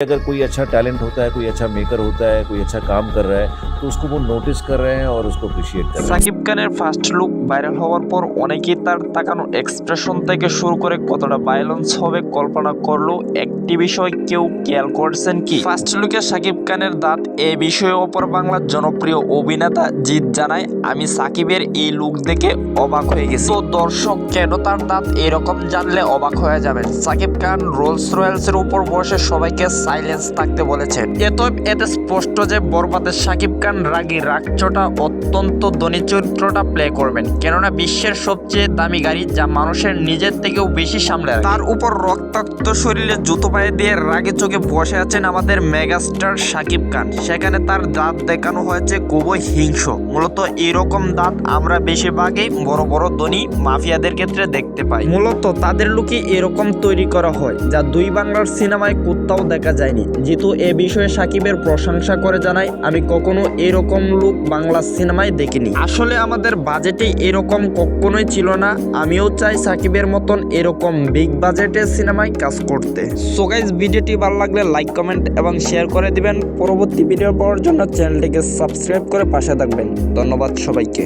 अगर कोई अच्छा टैलेंट होता है कोई अच्छा मेकर होता है कोई अच्छा काम कर रहा है तो उसको वो नोटिस कर रहे हैं और उसको अप्रिशिएट कर रहे हैं সাকিব খানের ফার্স্ট লুক ভাইরাল হওয়ার পর অনেকেই তার তাকানো এক্সপ্রেশন থেকে শুরু করে কতটা ভায়োলেন্স হবে কল্পনা করলো একটি বিষয় কেউ খেয়াল করছেন কি? ফার্স্ট লুকে সাকিব খানের দাঁত এই বিষয়ে অপর বাংলার জনপ্রিয় অভিনেতা জিৎ জানায়, আমি সাকিবের এই লুক দেখে অবাক হয়ে গেছি। তো দর্শক, কেন তার দাঁত এরকম জানলে অবাক হয়ে যাবেন? সাকিব খান রোলস রয়্যালসের উপর বসে সবাইকে সাইলেন্স থাকতে বলেছেন। এত এতে স্পষ্ট যে বরবাদের সাকিব খান রাগী রাগচটা অত্যন্ত ধনী চরিত্রটা প্লে করবেন, কেননা বিশ্বের সবচেয়ে দামি গাড়ি যা মানুষের নিজের থেকেও বেশি সামলে তার উপর রক্তাক্ত শরীরে জুতো পায়ে দিয়ে রাগে চোখে বসে আছেন আমাদের মেগাস্টার সাকিব খান। সেখানে তার দাঁত দেখানো হয়েছে খুবই হিংস মূলত এরকম দাঁত আমরা বেশিরভাগই বড় বড় ধনী মাফিয়াদের ক্ষেত্রে দেখতে পাই। মূলত তাদের লুকে এরকম তৈরি করা হয় যা দুই বাংলার সিনেমায় কোথাও দেখা যায়নি। যেহেতু এ বিষয়ে সাকিবের প্রশংসা করে জানাই আমি কখনো এরকম লুক বাংলা সিনেমায় দেখিনি। আসলে আমাদের বাজেটে এরকম কখনোই ছিল না। আমিও চাই সাকিবের মতন এরকম বিগ বাজেটের সিনেমায় কাজ করতে। সো গাইজ ভিডিওটি ভালো লাগলে লাইক কমেন্ট এবং শেয়ার করে দিবেন। পরবর্তী ভিডিও পাওয়ার জন্য চ্যানেলটিকে সাবস্ক্রাইব করে পাশে থাকবেন। ধন্যবাদ সবাইকে।